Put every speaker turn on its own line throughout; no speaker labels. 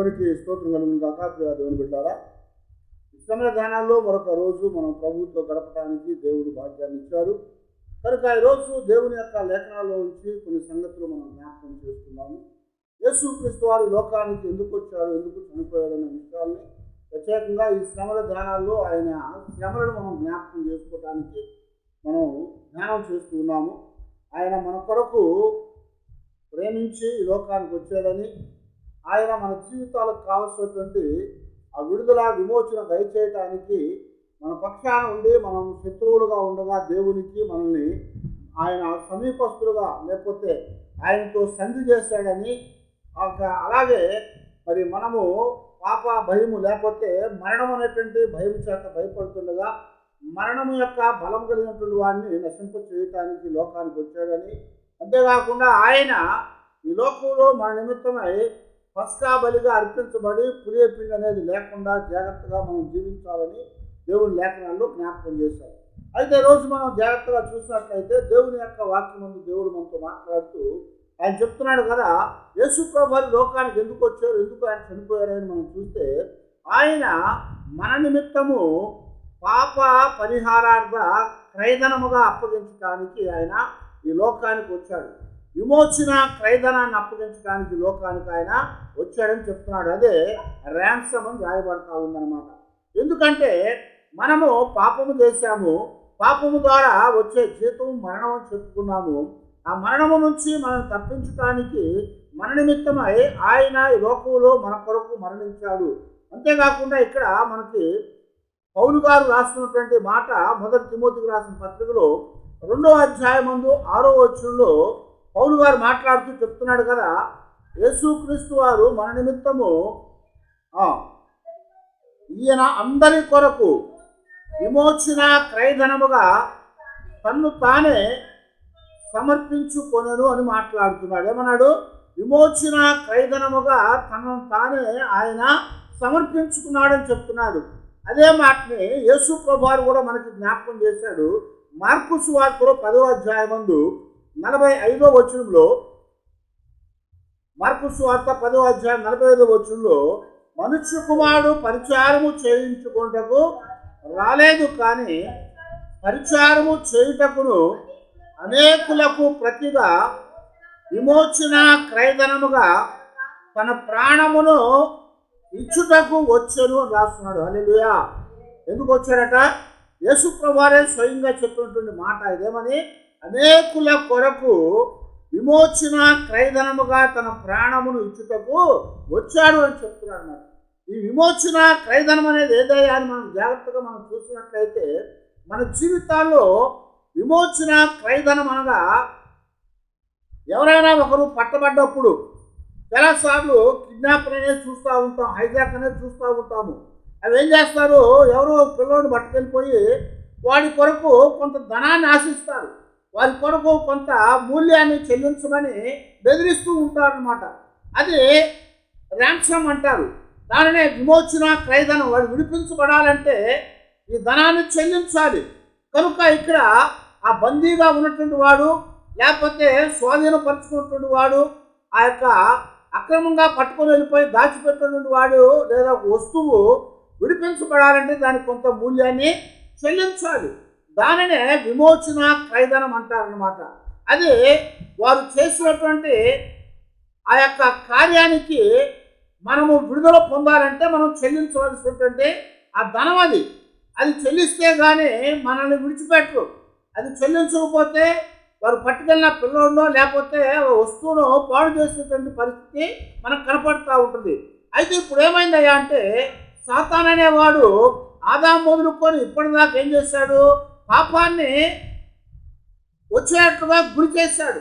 దేవునికి స్తోత్రం కలుగును కాక ప్రియ దేవుని బిడ్డారా శ్రమల ధ్యానాల్లో మరొక రోజు మనం ప్రభుత్వం గడపడానికి దేవుడు భాగ్యాన్ని ఇచ్చారు. కనుక ఈరోజు దేవుని యొక్క లేఖనాల్లో ఉంచి కొన్ని సంగతులు మనం జ్ఞాపకం చేసుకున్నాము యేసు క్రీస్తు వారు లోకానికి ఎందుకు వచ్చారు ఎందుకు చనిపోయారు అనే విషయాల్ని ప్రత్యేకంగా ఈ శ్రమల ధ్యానాల్లో ఆయన శ్రమలను మనం జ్ఞాపకం చేసుకోవడానికి మనం ధ్యానం చేస్తూ ఉన్నాము. ఆయన మన కొరకు ప్రేమించి ఈ లోకానికి వచ్చాడని ఆయన మన జీవితాలకు కావలసినటువంటి ఆ విడుదల విమోచన దయచేయటానికి మన పక్షాన ఉండి మనం శత్రువులుగా ఉండగా దేవునికి మనల్ని ఆయన సమీపస్తులుగా లేకపోతే ఆయనతో సంధి చేశాడని అలాగే మరి మనము పాప భయము లేకపోతే మరణం అనేటువంటి భయం చేత భయపడుతుండగా మరణము యొక్క బలం కలిగినటువంటి వాడిని నశింప చేయటానికి లోకానికి వచ్చాడని. అంతేకాకుండా ఆయన ఈ లోకంలో మన నిమిత్తమై పస్కా బలిగా అర్పించబడి పులియపిండి అనేది లేకుండా జాగ్రత్తగా మనం జీవించాలని దేవుని లేఖనాల్లో జ్ఞాపకం చేశారు. అయితే రోజు మనం జాగ్రత్తగా చూసినట్లయితే దేవుని యొక్క వాక్యం ముందు దేవుడు మనతో మాట్లాడుతూ ఆయన చెప్తున్నాడు కదా యేసు ప్రభు లోకానికి ఎందుకు వచ్చారు ఎందుకు ఆయన చనిపోయారని మనం చూస్తే ఆయన మన నిమిత్తము పాప పరిహారార్థ క్రైదనముగా అప్పగించడానికి ఆయన ఈ లోకానికి వచ్చాడు. విమోచన క్రైదనాన్ని అప్పగించడానికి లోకానికి ఆయన వచ్చాడని చెప్తున్నాడు. అదే ర్యాన్సమ్ అని రాయబడతా ఉందన్నమాట. ఎందుకంటే మనము పాపము చేశాము పాపము ద్వారా వచ్చే జీతం మరణం అని చెప్పుకున్నాము. ఆ మరణము నుంచి మనం తప్పించడానికి మన నిమిత్తమై ఆయన ఈ లోకంలో మన కొరకు మరణించాడు. అంతేకాకుండా ఇక్కడ మనకి పౌలు గారు రాస్తున్నటువంటి మాట మొదటి తిమోతికి రాసిన పత్రికలో రెండో అధ్యాయం ముందు ఆరో వచనంలో పౌలు గారు మాట్లాడుతూ చెప్తున్నాడు కదా యేసుక్రీస్తు వారు మన నిమిత్తము ఈయన అందరి కొరకు విమోచన క్రయధనముగా తన్ను తానే సమర్పించుకొనను అని మాట్లాడుతున్నాడు. ఏమన్నాడు? విమోచన క్రయధనముగా తనను తానే ఆయన సమర్పించుకున్నాడని చెప్తున్నాడు. అదే మాటని యేసు ప్రభువారు కూడా మనకి జ్ఞాపకం చేశాడు. మార్కు సువార్తలో పదో అధ్యాయం ముందు నలభై ఐదో వచనంలో మార్పు వార్త పదో అధ్యాయం నలభై ఐదో వచనంలో మనుష్య కుమారుడు పరిచారము చేయించుకుంటకు రాలేదు కానీ పరిచారము చేయుటకును అనేకులకు ప్రతిగా విమోచన క్రయధనముగా తన ప్రాణమును ఇచ్చుటకు వచ్చను అని రాస్తున్నాడు. హల్లెలూయా. ఎందుకు వచ్చాడట యేసు ప్రభువారే స్వయంగా చెప్పినటువంటి మాట ఇదేమని? అనేకుల కొరకు విమోచన క్రయధనముగా తన ప్రాణమును ఇచ్చుటకు వచ్చాడు అని చెప్తున్నాడు అన్నమాట. ఈ విమోచన క్రయధనం అనేది ఏదయ్యా అని మనం జాగ్రత్తగా మనం చూసినట్లయితే మన జీవితాల్లో విమోచన క్రయధనం అనగా ఎవరైనా ఒకరు పట్టబడ్డప్పుడు చాలాసార్లు కిడ్నాప్ అనేది చూస్తూ ఉంటాం హైజాక్ అనేది చూస్తూ ఉంటాము. అవి ఏం చేస్తారు? ఎవరో పిల్లోడు పట్టుకెళ్ళిపోయి వాడి కొరకు కొంత ధనాన్ని ఆశిస్తారు. వారి కొరకు కొంత మూల్యాన్ని చెల్లించమని బెదిరిస్తూ ఉంటారనమాట అది ర్యాన్సమ్ అంటారు. దానినే విమోచన క్రయధనం వాడు విడిపించబడాలంటే ఈ ధనాన్ని చెల్లించాలి. కనుక ఇక్కడ ఆ బందీగా ఉన్నటువంటి వాడు లేకపోతే స్వాధీనపరుచుకున్నటువంటి వాడు ఆ యొక్క అక్రమంగా పట్టుకొని వెళ్ళిపోయి దాచిపెట్టినటువంటి వాడు లేదా వస్తువు విడిపించబడాలంటే దానికి కొంత మూల్యాన్ని చెల్లించాలి. దానినే విమోచన క్రైదనం అంటారనమాట అది వారు చేసినటువంటి ఆ యొక్క కార్యానికి మనము విడుదల పొందాలంటే మనం చెల్లించవలసినటువంటి ఆ ధనం అది. అది చెల్లిస్తే కానీ మనల్ని విడిచిపెట్టరు. అది చెల్లించకపోతే వారు పట్టుకెళ్ళిన పిల్లోడో లేకపోతే వస్తువును పాడు చేసేటువంటి పరిస్థితి మనకు కనపడుతూ ఉంటుంది. అయితే ఇప్పుడు ఏమైందయ్యా అంటే సాతాన్ అనేవాడు ఆదాం మొదలుకొని ఇప్పటిదాకా ఏం చేశాడు? పాపాన్ని వచ్చేటట్టుగా గురి చేశాడు.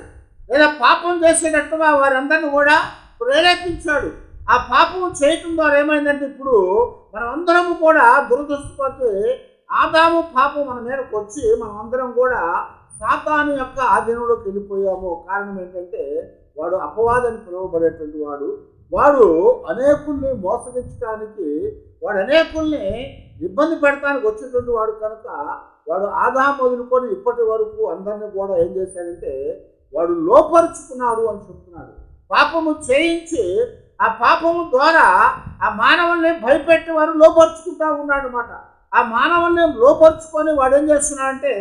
లేదా పాపం చేసేటట్టుగా వారందరిని కూడా ప్రేరేపించాడు. ఆ పాపం చేయటం ద్వారా ఏమైందంటే ఇప్పుడు మనం అందరము కూడా దురదృష్టపోతే ఆదాము పాపం మన మీదకి వచ్చి మనం అందరం కూడా సాతాను యొక్క ఆధీనంలోకి వెళ్ళిపోయాము. కారణం ఏంటంటే వాడు అపవాదని పిలువబడేటువంటి వాడు వాడు అనేకుల్ని మోసగించడానికి వాడు అనేకుల్ని ఇబ్బంది పెడతానికి వచ్చినటువంటి వాడు కనుక వాడు ఆదా మొదలుకొని ఇప్పటి వరకు అందరిని కూడా ఏం చేశాడంటే వాడు లోపరుచుకున్నాడు అని చెప్తున్నాడు. పాపము చేయించి ఆ పాపము ద్వారా ఆ మానవుల్ని భయపెట్టి వారు లోపరుచుకుంటా ఉన్నాడు అనమాట ఆ మానవుల్ని లోపరుచుకొని వాడు ఏం చేస్తున్నాడంటే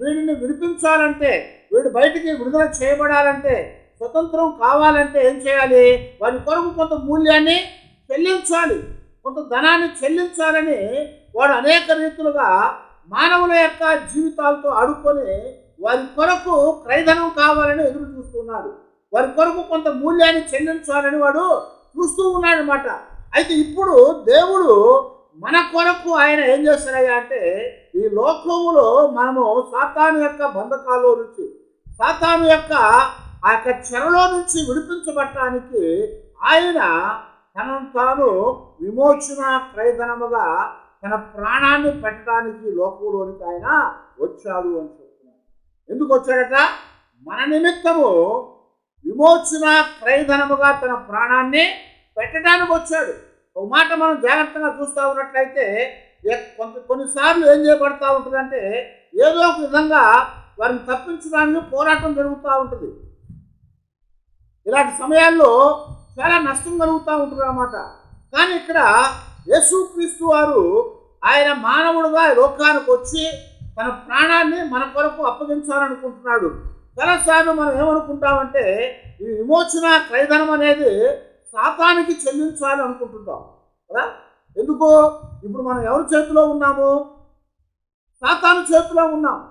వీడిని విడిపించాలంటే వీడు బయటికి విడుదల చేయబడాలంటే స్వతంత్రం కావాలంటే ఏం చేయాలి? వారి కొరకు కొంత మూల్యాన్ని చెల్లించాలి. కొంత ధనాన్ని చెల్లించాలని వాడు అనేక రీతులుగా మానవుల యొక్క జీవితాలతో ఆడుకొని వారి కొరకు క్రైధనం కావాలని ఎదురు చూస్తున్నాడు. వారి కొరకు కొంత మూల్యాన్ని చెల్లించాలని వాడు చూస్తూ ఉన్నాడు అనమాట అయితే ఇప్పుడు దేవుడు మన కొరకు ఆయన ఏం చేస్తాడయ్యా అంటే ఈ లోకములో మనము సాతాను యొక్క బంధకాల్లో నుంచి సాతాను యొక్క ఆ యొక్క చెరలో నుంచి విడిపించబట్టడానికి ఆయన తనను తాను విమోచన క్రయధనముగా తన ప్రాణాన్ని పెట్టడానికి లోకంలోనికి ఆయన వచ్చాడు అని చెప్తున్నాడు ఎందుకు వచ్చాడట? మన నిమిత్తము విమోచన క్రయధనముగా తన ప్రాణాన్ని పెట్టడానికి వచ్చాడు. ఒక మాట మనం జాగ్రత్తగా చూస్తూ ఉన్నట్లయితే ఏ- కొంత కొన్నిసార్లు ఏం చేయబడతా ఉంటుందంటే ఏదో ఒక విధంగా వారిని తప్పించడానికి పోరాటం జరుగుతూ ఉంటుంది. ఇలాంటి సమయాల్లో చాలా నష్టం కలుగుతూ ఉంటుంది అన్నమాట. కానీ ఇక్కడ యేసుక్రీస్తు వారు ఆయన మానవుడుగా లోకానికి వచ్చి తన ప్రాణాన్ని మన కొరకు అప్పగించాలనుకుంటున్నాడు. చాలాసార్లు మనం ఏమనుకుంటామంటే ఈ విమోచన క్రైధనం అనేది శాతానికి చెల్లించాలి అనుకుంటుంటాం కదా? ఎందుకు ఇప్పుడు మనం ఎవరి చేతిలో ఉన్నాము? సాతాను చేతిలో ఉన్నాం.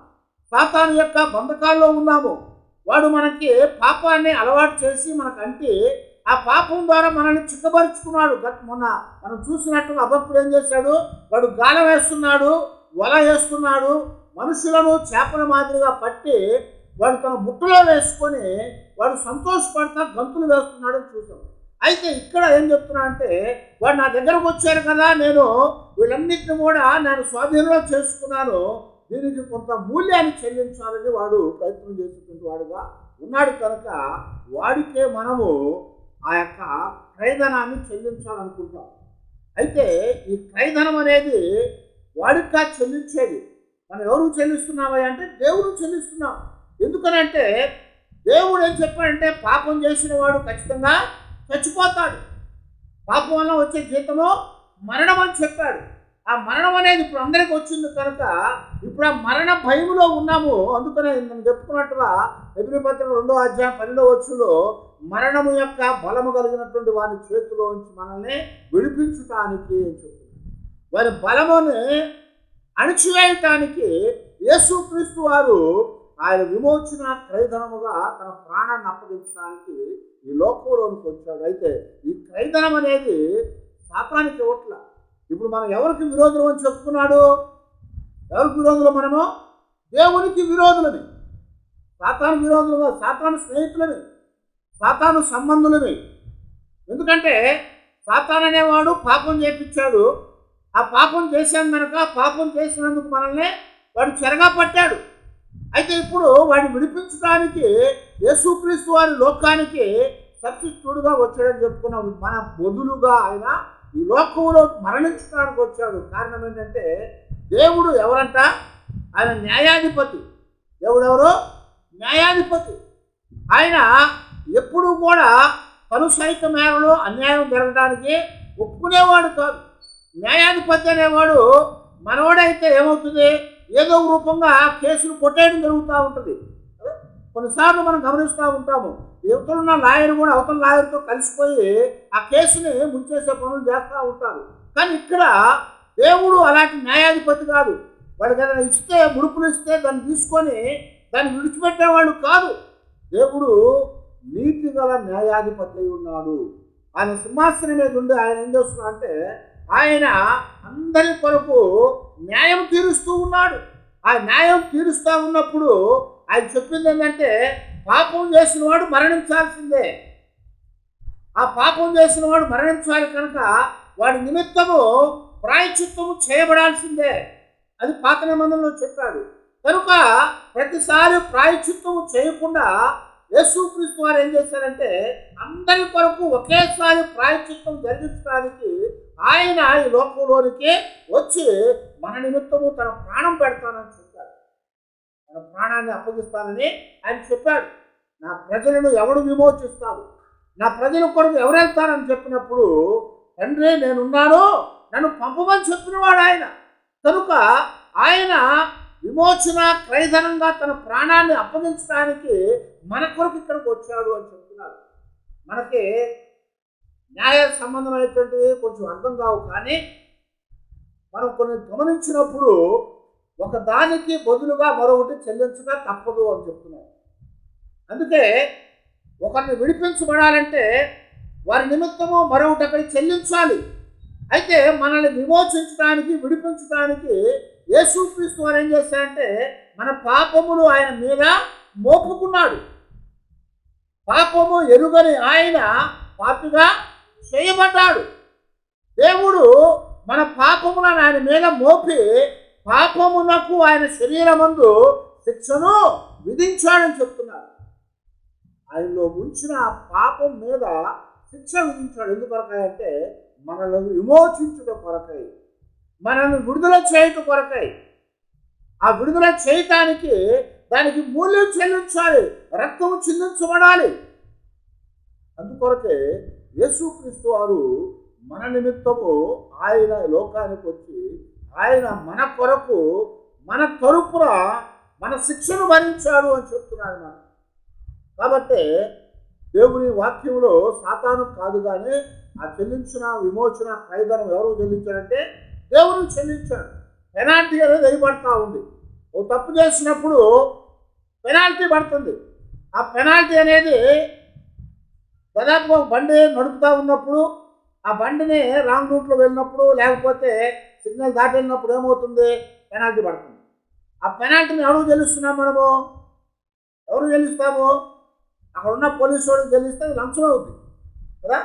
సాతాను యొక్క బంధకాల్లో ఉన్నాము. వాడు మనకి పాపాన్ని అలవాటు చేసి మనకు అంటే ఆ పాపం ద్వారా మనల్ని చిక్కబరుచుకున్నాడు గత మొన్న మనం చూసినట్టుగా అభక్తుడు ఏం చేశాడు? వాడు గాలం వేస్తున్నాడు వల వేస్తున్నాడు మనుషులను చేపల మాదిరిగా పట్టి వాడు తన బుట్టలో వేసుకొని వాడు సంతోషపడతా గంతులు వేస్తున్నాడు అని చూసాం అయితే ఇక్కడ ఏం చెప్తున్నా అంటే వాడు నా దగ్గరకు వచ్చారు కదా నేను వీళ్ళన్నిటిని కూడా నేను స్వాధీనంలో చేసుకున్నాను. దీనికి కొంత మూల్యాన్ని చెల్లించాలని వాడు ప్రయత్నం చేస్తున్న వాడుగా ఉన్నాడు కనుక వాడికే మనము ఆ యొక్క క్రైధనాన్ని చెల్లించాలనుకుంటాం. అయితే ఈ క్రైధనం అనేది వాడికా చెల్లించేది. మనం ఎవరు చెల్లిస్తున్నామా అంటే దేవుడు చెల్లిస్తున్నాం. ఎందుకనంటే దేవుడు ఏం చెప్పాడంటే పాపం చేసిన వాడు ఖచ్చితంగా చచ్చిపోతాడు. పాపం వల్ల వచ్చే జీతము మరణం అని చెప్పాడు. ఆ మరణం అనేది ఇప్పుడు అందరికి వచ్చింది కనుక ఇప్పుడు ఆ మరణ భయములో ఉన్నాము. అందుకనే నేను చెప్పుకున్నట్టుగా ఎబ్రిపత్రిక రెండో అధ్యాయం పన్నెండో వచ్చులో మరణము యొక్క బలము కలిగినటువంటి వారి చేతిలో ఉంచి మనల్ని విడిపించటానికి అని వారి బలముని అణిచివేయటానికి యేసుక్రీస్తు వారు ఆయన విమోచన క్రైధనముగా తన ప్రాణాన్ని అప్పగించడానికి ఈ లోకంలోనికి వచ్చాడు. అయితే ఈ క్రైధనం అనేది శాతానికి ఇవ్వట్లా. ఇప్పుడు మనం ఎవరికి విరోధులు అని చెప్పుకున్నాడు? ఎవరికి విరోధులు మనము? దేవునికి విరోధులని సాతాను విరోధులు సాతాను స్నేహితులని సాతాను సంబంధులమే. ఎందుకంటే సాతాన్ అనేవాడు పాపం చేపించాడు ఆ పాపం చేశాను కనుక పాపం చేసినందుకు మనల్ని వాడు చెరగా పట్టాడు. అయితే ఇప్పుడు వాడిని విడిపించడానికి యేసుక్రీస్తు వారి లోకానికి సబ్సిస్టుడుగా వచ్చాడని చెప్పుకున్నాం మన బదులుగా ఆయన ఈ లోకంలో మరణించడానికి వచ్చాడు. కారణం ఏంటంటే దేవుడు ఎవరంట? ఆయన న్యాయాధిపతి. దేవుడెవరు? న్యాయాధిపతి. ఆయన ఎప్పుడు కూడా పలు సైత మేరలో అన్యాయం జరగడానికి ఒప్పుకునేవాడు కాదు. న్యాయాధిపతి అనేవాడు మనవాడైతే ఏమవుతుంది? ఏదో రూపంగా కేసులు కొట్టేయడం జరుగుతూ ఉంటుంది. కొన్నిసార్లు మనం గమనిస్తూ ఉంటాము. ఇవతలున్న లాయర్ కూడా అవతల లాయర్తో కలిసిపోయి ఆ కేసుని ముంచేసే పనులు చేస్తూ ఉంటారు. కానీ ఇక్కడ దేవుడు అలాంటి న్యాయాధిపతి కాదు. వాడికి ఏదైనా ఇస్తే ముడుపులు ఇస్తే దాన్ని తీసుకొని దాన్ని విడిచిపెట్టేవాడు కాదు. దేవుడు నీతి గల న్యాయాధిపతి ఉన్నాడు. ఆయన సింహాసనం మీద ఉండి ఆయన ఏం చేస్తున్నాడు అంటే ఆయన అందరి కొరకు న్యాయం తీరుస్తూ ఉన్నాడు. ఆ న్యాయం తీరుస్తూ ఉన్నప్పుడు ఆయన చెప్పింది ఏంటంటే పాపం చేసిన వాడు మరణించాల్సిందే. ఆ పాపం చేసిన వాడు మరణించాలి కనుక వాడి నిమిత్తము ప్రాయచిత్తము చేయబడాల్సిందే. అది పాత నిబంధనలో చెప్పాడు. కనుక ప్రతిసారి ప్రాయచిత్తము చేయకుండా యేసుక్రీస్తు వారు ఏం చేశారంటే అందరి కొరకు ఒకేసారి ప్రాయచిత్తం జరిగించడానికి ఆయన ఈ లోకంలోనికి వచ్చి మన నిమిత్తము తన ప్రాణం పెడతానని చెప్పాడు. తన ప్రాణాన్ని అప్పగిస్తానని ఆయన చెప్పాడు. నా ప్రజలను ఎవడు విమోచిస్తాడు? నా ప్రజల కొరకు ఎవరెళ్తారని చెప్పినప్పుడు తండ్రి నేనున్నాను. నన్ను పంపమని చెప్పినవాడు ఆయన. కనుక ఆయన విమోచన క్రయధనంగా తన ప్రాణాన్ని అప్పగించడానికి మన కొరకు ఇక్కడికి వచ్చాడు అని చెప్తున్నాడు మనకి న్యాయ సంబంధమైనటువంటివి కొంచెం అర్థం కావు కానీ మనం కొన్ని గమనించినప్పుడు ఒక దానికి బదులుగా మరొకటి చెల్లించగా తప్పదు అని చెప్తున్నాడు అందుకే ఒకరిని విడిపించబడాలంటే వారి నిమిత్తము మరొకటి చెల్లించాలి. అయితే మనల్ని విమోచించడానికి విడిపించడానికి యేసుక్రీస్తు వారు ఏం చేశారంటే మన పాపములు ఆయన మీద మోపుకున్నాడు. పాపము ఎరుగని ఆయన పాపిగా చేయబడ్డాడు. దేవుడు మన పాపములను ఆయన మీద మోపి పాపమునకు ఆయన శరీరమందు శిక్షను విధించాడని చెప్తున్నారు. ఆయనలో ఉంచిన ఆ పాపం మీద శిక్ష విధించాడు. ఎందుకొరకై అంటే మనల్ని విమోచించుట కొరకై మనల్ని విడుదల చేయుట కొరకై. ఆ విడుదల చేయటానికి దానికి మూల్యం చెల్లించాలి రక్తము చిందించబడాలి. అందుకొరకే యేసుక్రీస్తు వారు మన నిమిత్తము ఆయన లోకానికి వచ్చి ఆయన మన కొరకు మన తరపున మన శిక్షను భరించాడు అని చెప్తున్నాడు మనం కాబట్టి దేవుని వాక్యంలో సాతాను కాదు కానీ ఆ చెల్లించిన విమోచన ఖైదనం ఎవరు చెల్లించాడంటే దేవుని చెల్లించాడు. పెనాల్టీ అనేది వేయబడతా ఉంది. ఓ తప్పు చేసినప్పుడు పెనాల్టీ పడుతుంది. ఆ పెనాల్టీ అనేది దాదాపు బండి నడుపుతూ ఉన్నప్పుడు ఆ బండిని రాంగ్ రూట్లో వెళ్ళినప్పుడు లేకపోతే సిగ్నల్ దాటి వెళ్ళినప్పుడు ఏమవుతుంది? పెనాల్టీ పడుతుంది. ఆ పెనాల్టీని ఎవరు చెల్లిస్తున్నాం మనము? ఎవరు చెల్లిస్తాము? అక్కడ ఉన్న పోలీసు వాడికి చెల్లిస్తే అది లంచం అవుతుంది కదా?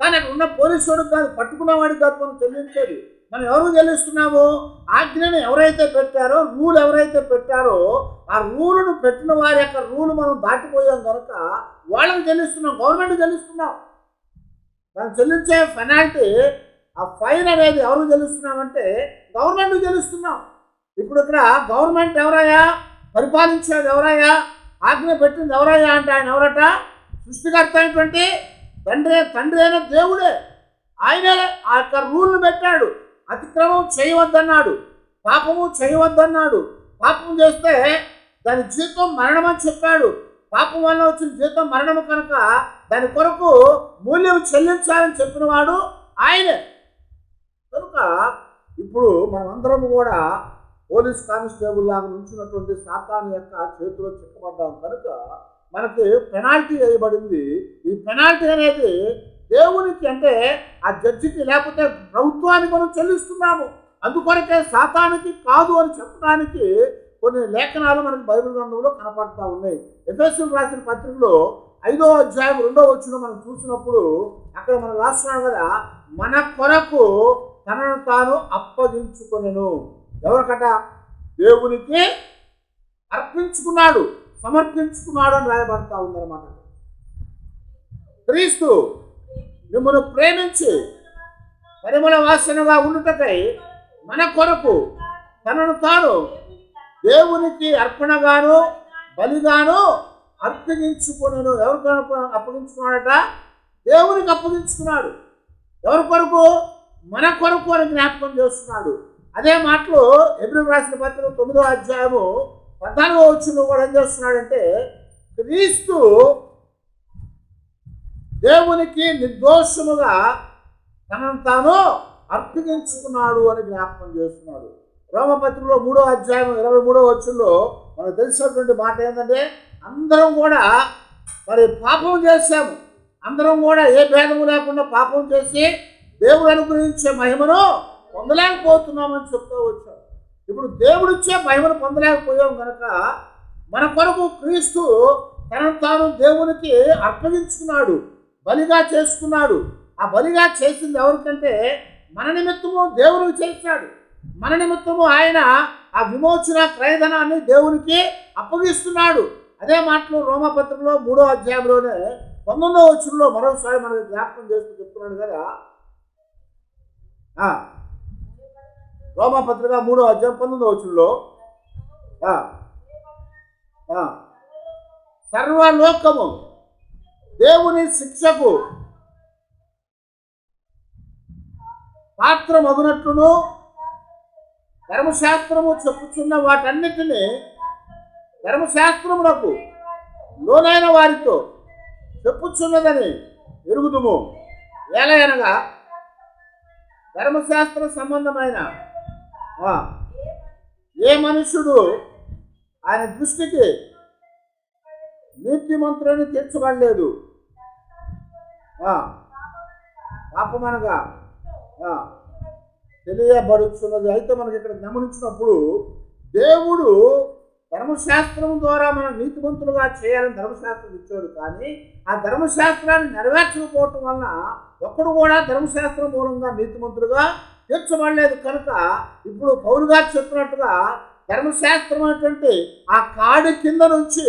కానీ అక్కడ ఉన్న పోలీసు వాడికి కాదు పట్టుకున్నవాడికి కాదు మనం చెల్లించేది. మనం ఎవరు చెల్లిస్తున్నాము ఆజ్ఞను ఎవరైతే పెట్టారో రూల్ ఎవరైతే పెట్టారో ఆ రూలును పెట్టిన వారి యొక్క రూల్ మనం దాటిపోయాం కనుక వాళ్ళకి చెల్లిస్తున్నాం గవర్నమెంట్ చెల్లిస్తున్నాం మనం చెల్లించే పెనాల్టీ ఆ ఫైన్ అనేది ఎవరు చెల్లిస్తున్నామంటే గవర్నమెంట్ చెల్లిస్తున్నాం ఇప్పుడు ఇక్కడ గవర్నమెంట్ ఎవరయ్యా? పరిపాలించేది ఎవరయ్యా? ఆజ్ఞ పెట్టింది ఎవరయ్యా అంటే ఆయన ఎవరట? సృష్టికర్త అయినటువంటి తండ్రి తండ్రి అయిన దేవుడే. ఆయనే ఆ యొక్క రూల్ని పెట్టాడు. అతిక్రమం చేయవద్దన్నాడు. పాపము చేయవద్దన్నాడు. పాపం చేస్తే దాని జీతం మరణం అని చెప్పాడు. పాపం వల్ల వచ్చిన జీతం మరణము కనుక దాని కొరకు మూల్యం చెల్లించాలని చెప్పినవాడు ఆయనే. కనుక ఇప్పుడు మనమందరం కూడా పోలీస్ కానిస్టేబుల్ లాగా నుంచినటువంటి సాతాను యొక్క చేతిలో చిక్కబడ్డాం కనుక మనకి పెనాల్టీ వేయబడింది. ఈ పెనాల్టీ అనేది దేవునికి అంటే ఆ జడ్జికి లేకపోతే ప్రభుత్వానికి మనం చెల్లిస్తున్నాము. అందుకొరకే సాతానికి కాదు అని చెప్పడానికి కొన్ని లేఖనాలు మనకి బైబిల్ గ్రంథంలో కనపడతా ఉన్నాయి. ఎఫ్ఎస్ఎల్ రాసిన పత్రికలో ఐదో అధ్యాయం రెండో వచ్చిన మనం చూసినప్పుడు అక్కడ మనం రాస్తున్నాం కదా మన కొరకు తనను తాను అప్పగించుకొనెను. ఎవరికట? దేవునికి అర్పించుకున్నాడు సమర్పించుకున్నాడు అని రాయబడతా ఉందన్నమాట. క్రీస్తు మిమ్మల్ని ప్రేమించి పరిమళ వాసనగా ఉండుటకై మన కొరకు తనను తాను దేవునికి అర్పణగాను బలిగాను అర్పగించుకున్నాను ఎవరికి అప్పగించుకున్నాడట? దేవునికి అప్పగించుకున్నాడు. ఎవరి కొరకు? మన కొరకు అని జ్ఞాపకం చేస్తున్నాడు. అదే మాటలు ఎబ్రిల్ రాసిన పత్రిక తొమ్మిదో అధ్యాయము పద్నాలుగో వచ్చిన కూడా ఏం చేస్తున్నాడంటే క్రీస్తు దేవునికి నిర్దోషముగా తనను తాను అర్పించుకున్నాడు అని జ్ఞాపకం చేస్తున్నాడు. రోమపత్రికలో మూడో అధ్యాయం ఇరవై మూడో వచ్చుల్లో మనకు తెలిసినటువంటి మాట ఏంటంటే అందరం కూడా మరి పాపం చేశాము. అందరం కూడా ఏ భేదము లేకుండా పాపం చేసి దేవుడు అనుగ్రహించే మహిమను పొందలేకపోతున్నామని చెప్తూ వచ్చాడు. ఇప్పుడు దేవుడిచ్చే మహిమను పొందలేకపోయాం కనుక మన కొరకు క్రీస్తు తనను తాను దేవునికి అర్పగించుకున్నాడు బలిగా చేసుకున్నాడు. ఆ బలిగా చేసింది ఎవరికంటే మన నిమిత్తము దేవునికి చేశాడు. మన నిమిత్తము ఆయన ఆ విమోచన క్రయధనాన్ని దేవునికి అప్పగిస్తున్నాడు. అదే మాటలు రోమపత్రికలో మూడో అధ్యాయంలోనే పంతొమ్మిదో వచ్చుల్లో మరోసారి మనకు జ్ఞాపకం చేస్తూ చెప్తున్నాడు కదా. రోమపత్రిక మూడో అధ్యాయం పంతొమ్మిదో వచ్చుల్లో సర్వలోకము దేవుని శిక్షకు పాత్ర మగునట్లును ధర్మశాస్త్రము చెప్పుచున్న వాటన్నిటినీ ధర్మశాస్త్రమునకు లోనైన వారితో చెప్పుచున్నదని ఎరుగుదుము. ఏలయనగా ధర్మశాస్త్ర సంబంధమైన ఏ మనుష్యుడు ఆయన దృష్టికి నీతిమంతులని తీర్చబడలేదు. పాపమనగా తెలియబడుతున్నది అయితే మనకి ఇక్కడ గమనించినప్పుడు దేవుడు ధర్మశాస్త్రం ద్వారా మనం నీతిమంతులుగా చేయాలని ధర్మశాస్త్రం ఇచ్చాడు. కానీ ఆ ధర్మశాస్త్రాన్ని నెరవేర్చకపోవటం వలన ఒక్కడు కూడా ధర్మశాస్త్రం మూలంగా నీతిమంతులుగా తీర్చబడలేదు కనుక ఇప్పుడు పౌరు గారు చెప్పినట్టుగా ధర్మశాస్త్రం అనేటువంటి ఆ కాడి కింద నుంచి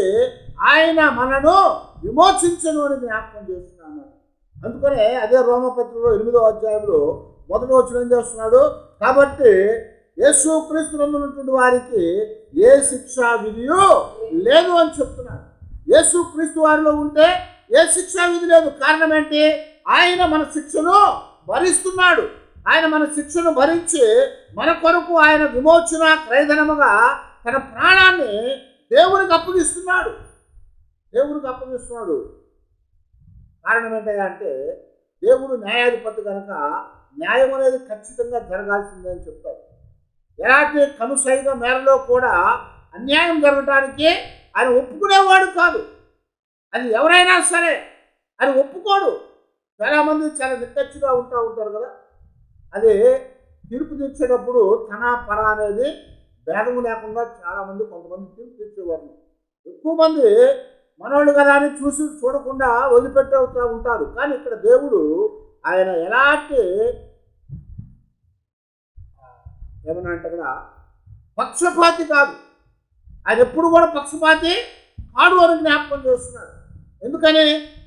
ఆయన మనను విమోచించను అని జ్ఞాపకం చేస్తున్నాను అందుకనే అదే రోమపత్రిలో ఎనిమిదో అధ్యాయంలో మొదటి వచ్చిన ఏం చేస్తున్నాడు? కాబట్టి యేసు క్రీస్తునందున్నటువంటి వారికి ఏ శిక్షా విధియో లేదు అని చెప్తున్నాడు. యేసు క్రీస్తు వారిలో ఉంటే ఏ శిక్షా విధి లేదు. కారణం ఏంటి? ఆయన మన శిక్షను భరిస్తున్నాడు. ఆయన మన శిక్షను భరించి మన కొరకు ఆయన విమోచన క్రయధనముగా తన ప్రాణాన్ని దేవునికి అప్పగిస్తున్నాడు. దేవునికి అప్పగిస్తున్నాడు. కారణం ఏంటంటే అంటే దేవుడు న్యాయాధిపతి కనుక న్యాయం అనేది ఖచ్చితంగా జరగాల్సిందే అని చెప్తాడు ఎలాంటి కనుసైన మేరలో కూడా అన్యాయం జరగటానికి ఆయన ఒప్పుకునేవాడు కాదు. అది ఎవరైనా సరే అది ఒప్పుకోడు. చాలామంది చాలా నిక్కచ్చిగా ఉంటా ఉంటారు కదా. అది తీర్పు తీర్చేటప్పుడు తన పర అనేది భేదం లేకుండా చాలామంది కొంతమంది తీర్పు తీర్చేవారు ఎక్కువ మంది మనవాళ్ళు కదా అని చూసి చూడకుండా వదిలిపెట్టే ఉంటారు. కానీ ఇక్కడ దేవుడు ఆయన ఎలాంటి ఏమన్నా అంటే కదా పక్షపాతి కాదు. ఆయన ఎప్పుడు కూడా పక్షపాతి కాడు అని జ్ఞాపకం చేస్తున్నాడు. ఎందుకని?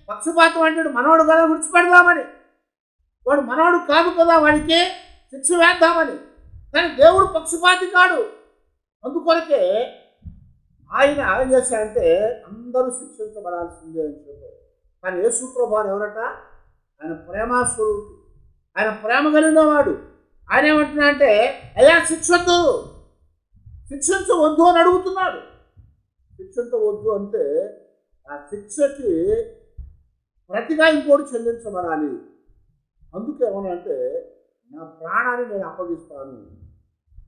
పక్షపాతం అంటే మనవాడు కదా విడిచిపెడదామని. వాడు మనవాడు కాదు కదా వాడికి? శిక్ష వేద్దామని. కానీ దేవుడు పక్షపాతి కాడు. అందుకొరకే ఆయన ఏం చేశాడంటే అందరూ శిక్షించబడాల్సిందే అని చెప్పారు కానీ యేసు ఎవరట? ఆయన ప్రేమాస్వరూపి ఆయన ప్రేమ కలిగిన వాడు. ఆయన ఏమంటున్నా అంటే అయ్యా శిక్షొద్దు శిక్షించవద్దు అని అడుగుతున్నాడు. శిక్షించవద్దు అంటే ఆ శిక్షకి ప్రతిగా ఇంకోటి చెల్లించబడాలి. అందుకే ఏమనంటే నా ప్రాణాన్ని నేను అప్పగిస్తాను.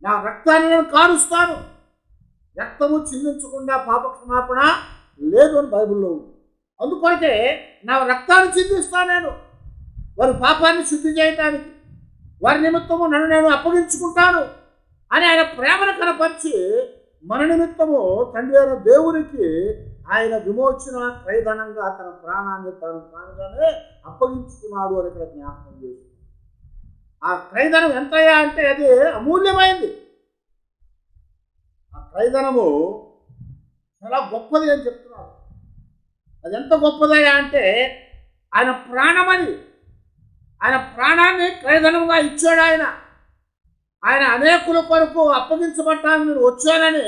నా రక్తాన్ని నేను కారుస్తాను. రక్తము చిందించకుండా పాప క్షమాపణ లేదు అని బైబిల్లో ఉంది. అందుకొరకే నా రక్తాన్ని చిందిస్తాను నేను. వారి పాపాన్ని శుద్ధి చేయటానికి వారి నిమిత్తము నన్ను నేను అప్పగించుకుంటాను అని ఆయన ప్రేమను కనపరిచి మన నిమిత్తము తండ్రి అయిన దేవునికి ఆయన విమోచన క్రయధనంగా తన ప్రాణాన్ని తాను తానుగానే అప్పగించుకున్నాడు అని ఇక్కడ జ్ఞాపకం చేసి ఆ క్రయధనం ఎంతయ్యా అంటే అది అమూల్యమైంది. ఆ క్రయధనము చాలా గొప్పది అని చెప్తున్నారు. అది ఎంత గొప్పదయ్యా అంటే ఆయన ప్రాణమని ఆయన ప్రాణాన్ని క్రయధనంగా ఇచ్చాడు ఆయన. ఆయన అనేకుల కొరకు అప్పగించబట్టాలని నేను వచ్చానని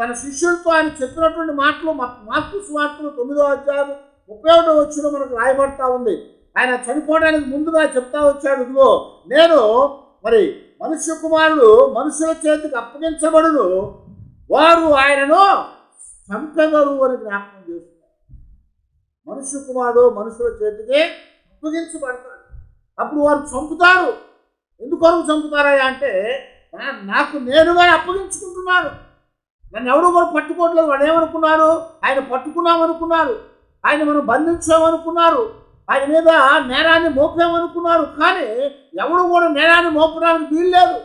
తన శిష్యులతో ఆయన చెప్పినటువంటి మాటలు మార్పు స్వార్థలు తొమ్మిదో అధ్యాయం ముప్పై ఒకటో వచ్చిన మనకు రాయబడతా ఉంది. ఆయన చనిపోవడానికి ముందుగా చెప్తా వచ్చాడు ఇదిగో నేను మరి మనుష్య కుమారుడు మనుషుల చేతికి అప్పగించబడును వారు ఆయనను చంపెదరు అని జ్ఞాపకం చేస్తున్నారు. మనుష్య కుమారుడు మనుషుల చేతికి అప్పగించబడతాడు. అప్పుడు వారు చంపుతారు. ఎందుకొరకు చంపుతారా అంటే నాకు నేనుగా అప్పగించుకుంటున్నాను. నన్ను ఎవరు కూడా పట్టుకోవట్లేదు. వాడు ఏమనుకున్నారు? ఆయన పట్టుకున్నామనుకున్నారు. ఆయన మనం బంధించామనుకున్నారు. ఆయన మీద నేరాన్ని మోపామనుకున్నారు. కానీ ఎవడు కూడా నేరాన్ని మోపడానికి వీల్లేదు.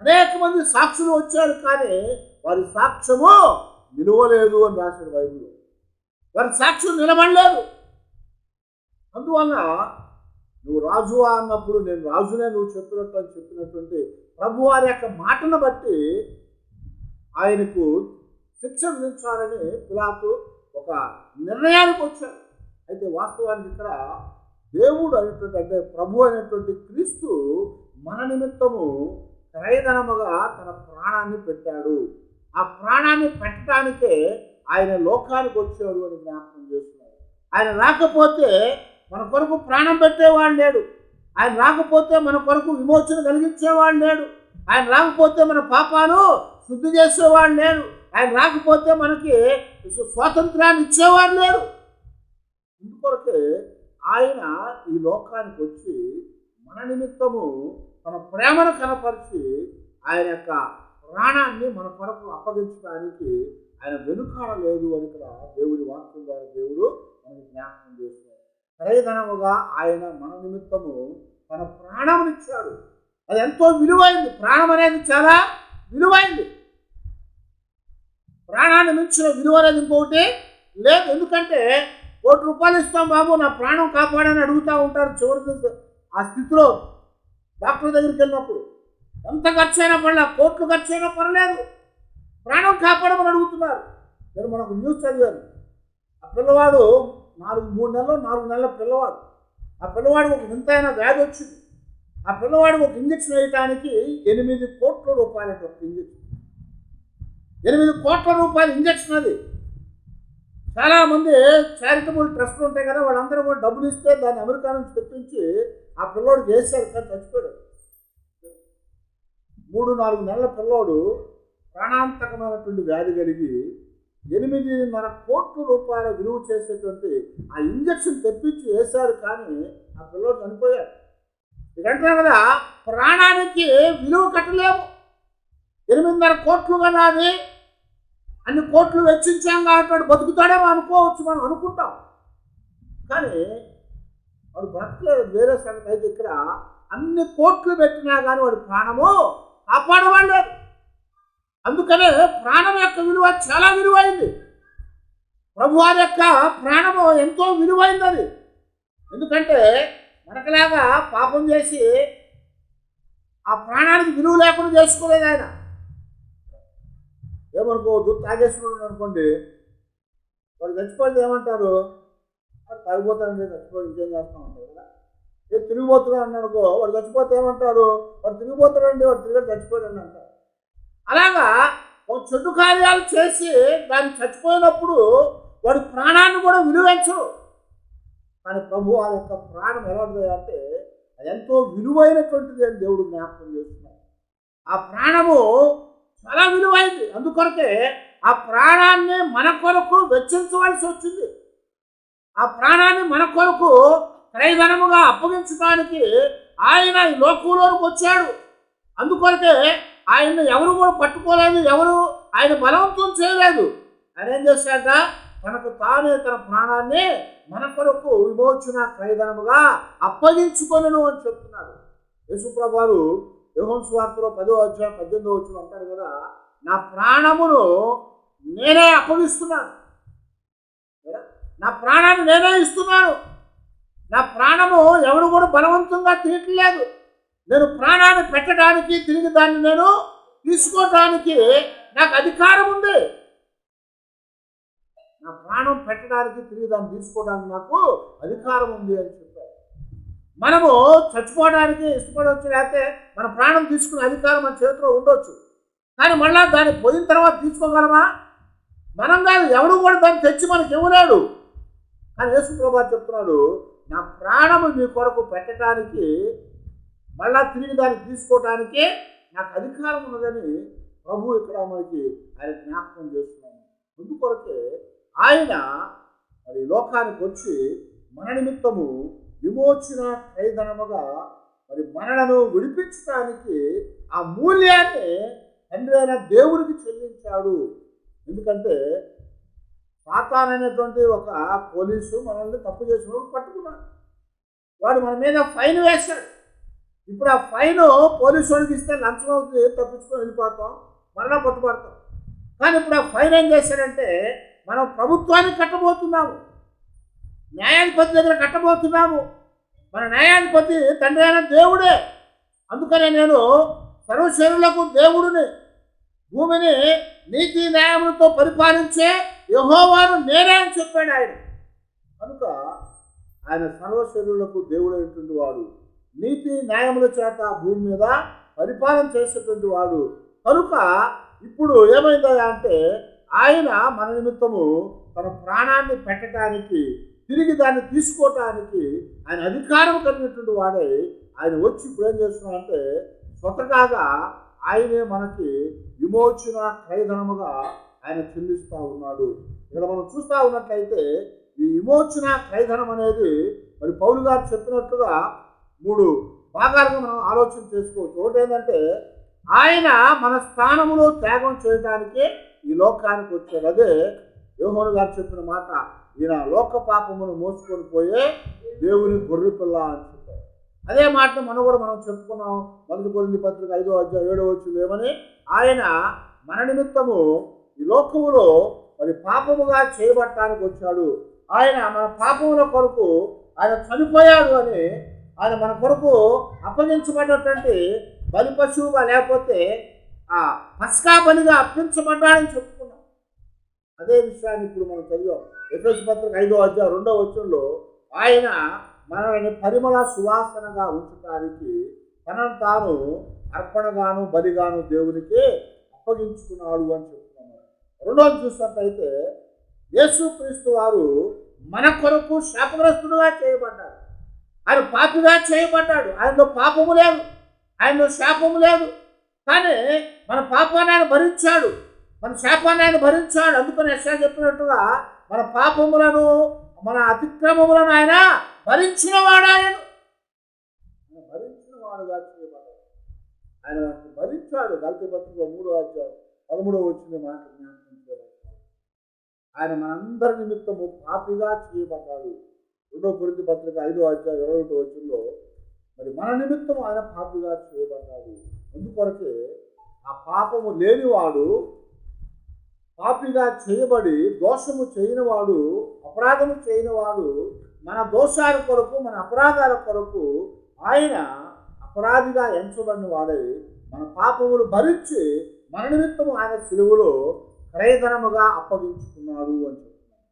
అనేక మంది సాక్షులు వచ్చారు. కానీ వారి సాక్ష్యము నిలవలేదు అని రాశాడు బైబిల్. వారి సాక్ష్యం నిలబడలేదు. అందువల్ల నువ్వు రాజువా అన్నప్పుడు నేను రాజునే నువ్వు చెప్పినట్టు అని చెప్పినటువంటి ప్రభు వారి యొక్క మాటను బట్టి ఆయనకు శిక్ష విధించాలని పిలాతు ఒక నిర్ణయానికి వచ్చారు అయితే వాస్తవానికి ఇక్కడ దేవుడు అనేటువంటి అంటే ప్రభు అనేటువంటి క్రీస్తు మన నిమిత్తము క్రయధనముగా తన ప్రాణాన్ని పెట్టాడు. ఆ ప్రాణాన్ని పెట్టడానికే ఆయన లోకానికి వచ్చాడు అని జ్ఞాపకం చేస్తున్నారు ఆయన రాకపోతే మన కొరకు ప్రాణం పెట్టేవాడు లేడు. ఆయన రాకపోతే మన కొరకు విమోచన కలిగించేవాడు లేడు. ఆయన రాకపోతే మన పాపాలు శుద్ధి చేసేవాడు లేడు. ఆయన రాకపోతే మనకి స్వాతంత్రాన్ని ఇచ్చేవాడు లేడు. ఇందుకొరకే ఆయన ఈ లోకానికి వచ్చి మన నిమిత్తము తన ప్రేమను కనపరిచి ఆయన యొక్క ప్రాణాన్ని మన కొరకు అప్పగించడానికి ఆయన వెనుకాడలేదు అని ఇక్కడ దేవుడి వాక్యం ద్వారా దేవుడు మనకి జ్ఞాపకం చేశాడు. ఖరీదనముగా ఆయన మన నిమిత్తము తన ప్రాణమునిచ్చాడు. అది ఎంతో విలువైంది. ప్రాణం అనేది చాలా విలువైంది. ప్రాణాన్ని మించిన విలువ అనేది ఇంకొకటి లేదు. ఎందుకంటే కోటి రూపాయలు ఇస్తాం బాబు నా ప్రాణం కాపాడని అడుగుతూ ఉంటారు చివరి ఆ స్థితిలో డాక్టర్ దగ్గరికి వెళ్ళినప్పుడు. ఎంత ఖర్చు అయినా పర్లేదు కోట్లు ఖర్చు అయినా పర్లేదు. ప్రాణం కాపాడమని అడుగుతున్నారు. నేను మనకు న్యూస్ చదివాను. ఆ పిల్లవాడు నాలుగు మూడు నెలలు నాలుగు నెలల పిల్లవాడు. ఆ పిల్లవాడు ఒక వింతైన వ్యాధి వచ్చింది. ఆ పిల్లవాడు ఒక ఇంజక్షన్ వేయటానికి ఎనిమిది కోట్ల రూపాయల ఇంజక్షన్. ఎనిమిది కోట్ల రూపాయల ఇంజక్షన్ అది. చాలామంది చారిటబుల్ ట్రస్ట్ ఉంటాయి కదా వాళ్ళందరూ కూడా డబ్బులు ఇస్తే దాన్ని అమెరికా నుంచి తెప్పించి ఆ పిల్లోడు చేశారు కానీ చచ్చిపోయాడు. మూడు నాలుగు నెలల పిల్లోడు ప్రాణాంతకమైనటువంటి వ్యాధి కలిగి ఎనిమిదిన్నర కోట్ల రూపాయల విలువ చేసేటువంటి ఆ ఇంజక్షన్ తెప్పించి వేశారు కానీ ఆ పిల్లోడు చనిపోయాడు. ఇదంటే కదా ప్రాణానికి విలువ కట్టలేము. ఎనిమిదిన్నర కోట్లు కదా అది. అన్ని కోట్లు వెచ్చించాం కాబట్టి వాడు బతుకుతాడేమో అనుకోవచ్చు మనం అనుకుంటాం. కానీ వాడు బ్రతకలేదు వేరే సంగతి. అయితే ఇక్కడ అన్ని కోట్లు పెట్టినా కానీ వాడు ప్రాణము కాపాడవాడలేదు అందుకనే ప్రాణం యొక్క విలువ చాలా విలువైంది. ప్రభువారి యొక్క ప్రాణము ఎంతో విలువైంది అది. ఎందుకంటే మనకలాగా పాపం చేసి ఆ ప్రాణానికి విలువ లేకుండా చేసుకోలేదు ఆయన. ఏమనుకోవద్దు తాగేసుకున్నాడు అనుకోండి వాడు చచ్చిపోయింది ఏమంటారు? వాడు తాగిపోతాడండి చచ్చిపోయి ఇంకేం చేస్తాం అంటారు కదా. ఏ తిరిగిపోతున్నాడు అన్నాడు అనుకో వాడు చచ్చిపోతే ఏమంటారు? వాడు తిరిగిపోతాడండి వాడు తిరిగి చచ్చిపోయాడు అంటారు. అలాగా ఒక చెడు కార్యాలు చేసి దాన్ని చచ్చిపోయినప్పుడు వాడి ప్రాణాన్ని కూడా విలువించరు. కానీ ప్రభు వారి యొక్క ప్రాణం ఎలాంటిది అంటే అది ఎంతో విలువైనటువంటిది అని దేవుడు జ్ఞాపకం చేస్తున్నాడు. ఆ ప్రాణము చాలా విలువైంది. అందుకొరకే ఆ ప్రాణాన్ని మన కొరకు వెచ్చించవలసి వచ్చింది. ఆ ప్రాణాన్ని మన కొరకు క్రయధనముగా అప్పగించడానికి ఆయన ఈ లోకంలోనికి వచ్చాడు. అందుకొరకే ఆయన్ని ఎవరు కూడా పట్టుకోలేదు ఎవరు ఆయన బలవంతం చేయలేదు. ఆయన ఏం చేశాక తనకు తానే తన ప్రాణాన్ని మన కొరకు విమోచన క్రయధనముగా అప్పగించుకొనను అని చెప్తున్నాడు. యేసుప్రభు వారు యోహన్ స్వార్థలో పదో అధ్యాయం పద్దెనిమిదో వచ్చిన అంటాడు కదా నా ప్రాణమును నేనే అప్పగిస్తున్నాను. నా ప్రాణాన్ని నేనే ఇస్తున్నాను. నా ప్రాణము ఎవడు కూడా బలవంతంగా తీయట్లేదు నేను ప్రాణాన్ని పెట్టడానికి తిరిగి దాన్ని నేను తీసుకోవడానికి నాకు అధికారం ఉంది. నా ప్రాణం పెట్టడానికి తిరిగి దాన్ని తీసుకోవడానికి నాకు అధికారం ఉంది అని చెప్పారు. మనము చచ్చిపోవడానికి ఇష్టపడవచ్చు లేకపోతే మన ప్రాణం తీసుకునే అధికారం మన చేతిలో ఉండొచ్చు. కానీ మళ్ళా దాన్ని పోయిన తర్వాత తీసుకోగలమా? మనం కాదు ఎవడు కూడా దాన్ని తెచ్చి మనకి ఇవ్వలేడు. కానీ యేసు ప్రభా చెప్తున్నాడు నా ప్రాణము మీ కొరకు పెట్టడానికి మళ్ళా తిరిగి దాన్ని తీసుకోవటానికి నాకు అధికారం ఉన్నదని ప్రభు ఇక్కడ మనకి ఆయన జ్ఞాపకం చేస్తున్నాను అందుకొరకే ఆయన మరి లోకానికి వచ్చి మన నిమిత్తము విమోచన ఖైదనముగా మరి మనలను విడిపించడానికి ఆ మూల్యాన్ని తండ్రి అయిన దేవుడికి చెల్లించాడు. ఎందుకంటే సాతాన్ అనేటువంటి ఒక పోలీసు మనల్ని తప్పు చేసినప్పుడు పట్టుకున్నాడు. వాడు మన మీద ఫైన్ వేశాడు. ఇప్పుడు ఆ ఫైన్ పోలీసు వాడికి ఇస్తే లంచం అవుతుంది తప్పించుకొని వెళ్ళిపోతాం మరలా పట్టుబడతాం. కానీ ఇప్పుడు ఆ ఫైన్ ఏం చేశాడంటే మనం ప్రభుత్వానికి కట్టబోతున్నాము. న్యాయాధిపతి దగ్గర కట్టబోతున్నాము. మన న్యాయాధిపతి తండ్రి అయిన దేవుడే. అందుకనే నేను సర్వశరులకు దేవుడిని భూమిని నీతి న్యాయములతో పరిపాలించే యహోవాను నేనే అని చెప్పాడు ఆయన. కనుక ఆయన సర్వశరులకు దేవుడైనటువంటి వాడు నీతి న్యాయముల చేత భూమి మీద పరిపాలన చేసేటువంటి వాడు. కనుక ఇప్పుడు ఏమైందా అంటే ఆయన మన నిమిత్తము తన ప్రాణాన్ని పెట్టడానికి తిరిగి దాన్ని తీసుకోవటానికి ఆయన అధికారం కలిగినటువంటి వాడే ఆయన వచ్చి ఇప్పుడు ఏం చేస్తున్నాడంటే స్వతహాగా ఆయనే మనకి విమోచన క్రయధనముగా ఆయన చెల్లిస్తూ ఉన్నాడు. ఇక్కడ మనం చూస్తూ ఉన్నట్లయితే ఈ విమోచన క్రయధనం అనేది మరి పౌరు గారు చెప్పినట్లుగా మూడు భాగాలుగా మనం ఆలోచన చేసుకోవచ్చు. ఒకటి ఏంటంటే ఆయన మన స్థానములో త్యాగం చేయడానికి ఈ లోకానికి వచ్చాడు అదే యోహోను గారు చెప్పిన మాట. ఈయన లోక పాపమును మోసుకొని పోయే దేవుని గొర్రె పిల్ల అని చెప్పారు. అదే మాట మనం కూడా మనం చెప్పుకున్నాం. మొదటి కొరింది పత్రిక ఐదో అధ్యాయం ఏడో వచ్చింది ఏమని? ఆయన మన నిమిత్తము ఈ లోకములో మరి పాపముగా చేయబట్టడానికి వచ్చాడు. ఆయన మన పాపముల కొరకు ఆయన చనిపోయాడు అని ఆయన మన కొరకు అప్పగించబడినటువంటి బలి పశువుగా లేకపోతే ఆ పస్కా బలిగా అర్పించబడ్డాడని చెప్పుకున్నాం. అదే విషయాన్ని ఇప్పుడు మనం చదివాం. ఎఫ్ఎస్ పత్రిక ఐదో అధ్యాయం రెండో వచనంలో ఆయన మనల్ని పరిమళ సువాసనగా ఉంచడానికి తనను తాను అర్పణగాను బలిగాను దేవునికి అప్పగించుకున్నాడు అని చెప్తున్నాము రెండోది చూసినట్లయితే యేసుక్రీస్తు వారు మన కొరకు శాపగ్రస్తుడుగా చేయబడ్డాడు ఆయన పాపిగా చేయబడ్డాడు. ఆయనలో పాపము లేదు. ఆయనలో శాపము లేదు. కానీ మన పాపాన్ని ఆయన భరించాడు. మన శాపాన్ని ఆయన భరించాడు. అందుకని ఎస్ఆర్ చెప్పినట్టుగా మన పాపములను మన అతిక్రమములను ఆయన భరించిన వాడు ఆయన భరించిన వాడుగా చేయబడ్డాడు. ఆయన వాటిని భరించాడు. గల్తీ పత్రికలో మూడో అధ్యాయం పదమూడో వచ్చిన మాట ఆయన మనందరి నిమిత్తము పాపిగా చేయబడ్డాడు. రెండో కొరింది పత్రిక ఐదో అధ్యాయం ఇరవై ఒకటో వచ్చిందో మరి మన నిమిత్తం ఆయన పాపిగా చేయబడ్డాడు. అందుకొరకే ఆ పాపము లేనివాడు పాపిగా చేయబడి దోషము చేయనివాడు అపరాధము చేయనివాడు మన దోషాల కొరకు మన అపరాధాల కొరకు ఆయన అపరాధిగా ఎంచబడిన వాడై మన పాపములు భరించి మన నిమిత్తము ఆయన సిలువలో క్రయధనముగా అప్పగించుకున్నాడు అని చెప్తున్నాడు.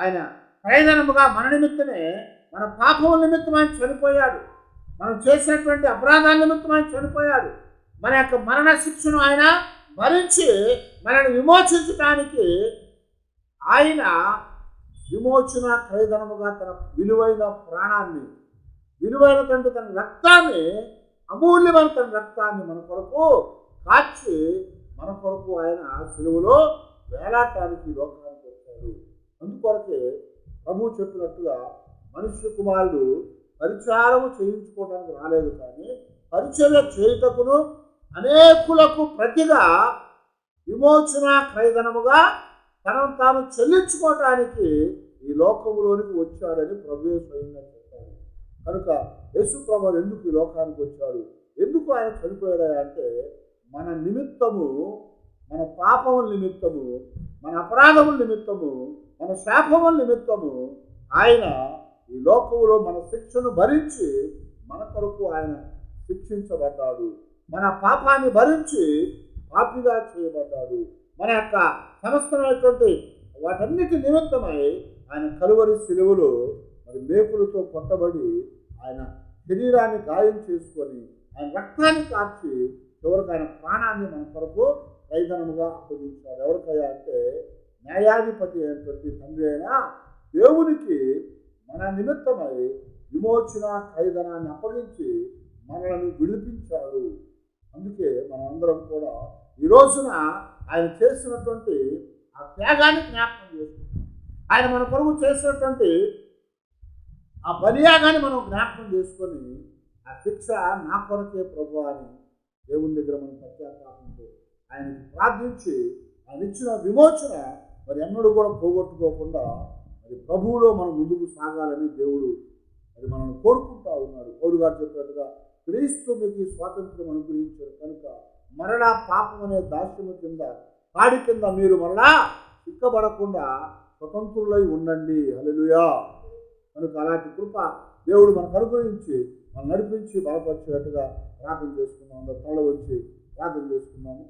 ఆయన క్రయధనముగా మన నిమిత్తమే మన పాపముల నిమిత్తం ఆయన చనిపోయాడు. మనం చేసినటువంటి అపరాధాల నిమిత్తం ఆయన చనిపోయాడు. మన యొక్క మరణ శిక్షను ఆయన భరించి మనల్ని విమోచించటానికి ఆయన విమోచన ఖరీదనముగా తన విలువైన ప్రాణాన్ని విలువైన తండ్రి తన రక్తాన్ని అమూల్యమైన తన రక్తాన్ని మన కొరకు కాచి మన కొరకు ఆయన సెలవులో వేలాటానికి లోకానికి వచ్చాడు అందుకొరకే ప్రభు చెప్పినట్టుగా మనుష్య కుమారుడు పరిచారము చేయించుకోవడానికి రాలేదు కానీ పరిచర్య చేయుటకును అనేకులకు ప్రతిగా విమోచన క్రయధనముగా తనను తాను చెల్లించుకోవటానికి ఈ లోకములోనికి వచ్చాడని ప్రభు స్వయంగా చెప్పాడు. కనుక యేసు ప్రభు ఎందుకు ఈ లోకానికి వచ్చాడు? ఎందుకు ఆయన చనిపోయాడు అంటే మన నిమిత్తము మన పాపముల నిమిత్తము మన అపరాధముల నిమిత్తము మన శాపముల నిమిత్తము ఆయన ఈ లోకములో మన శిక్షను భరించి మన కొరకు ఆయన శిక్షించబడ్డాడు. మన పాపాన్ని భరించి పాపిగా చేయబడ్డాడు. మన యొక్క సమస్తమైనటువంటి వాటన్నిటి నిమిత్తమై ఆయన కలువరి సిలువలో మరి మేకులతో కొట్టబడి ఆయన శరీరాన్ని గాయం చేసుకొని ఆయన రక్తాన్ని కార్చి చివరికి ఆయన ప్రాణాన్ని మన కొరకు ఖైదనముగా అప్పగించాడు. ఎవరికయ్యా అంటే న్యాయాధిపతి అయినటువంటి తండ్రి అయినా దేవునికి మన నిమిత్తమై విమోచన ఖైదనాన్ని అప్పగించి మనలను విడిపించాడు. అందుకే మనమందరం కూడా ఈ రోజున ఆయన చేసినటువంటి ఆ త్యాగాన్ని జ్ఞాపకం చేసుకుంటాం ఆయన మన కొరకు చేసినటువంటి ఆ బలియాగాన్ని మనం జ్ఞాపకం చేసుకొని ఆ శిక్ష నా కొరకే ప్రభు అని దేవుని దగ్గర మనం పశ్చాత్తాపంతో ఆయన ప్రార్థించి ఆయన ఇచ్చిన విమోచన మరి ఎన్నడూ కూడా పోగొట్టుకోకుండా మరి ప్రభువులో మనం ముందుకు సాగాలని దేవుడు మరి మనల్ని కోరుకుంటా ఉన్నాడు. పౌరు గారు చెప్పినట్టుగా క్రీస్తు మీకు ఈ స్వాతంత్రం అనుగ్రహించారు కనుక మరలా పాపం అనే దాస్యము కింద కాడి కింద మీరు మరలా చిక్కబడకుండా స్వతంత్రులై ఉండండి. హల్లెలూయా. కనుక అలాంటి కృప దేవుడు మనకు అనుగ్రహించి మనం నడిపించి బలపరిచేట్టుగా ప్రార్థన చేసుకున్నాము తల వచ్చి ప్రార్థన చేసుకున్నాము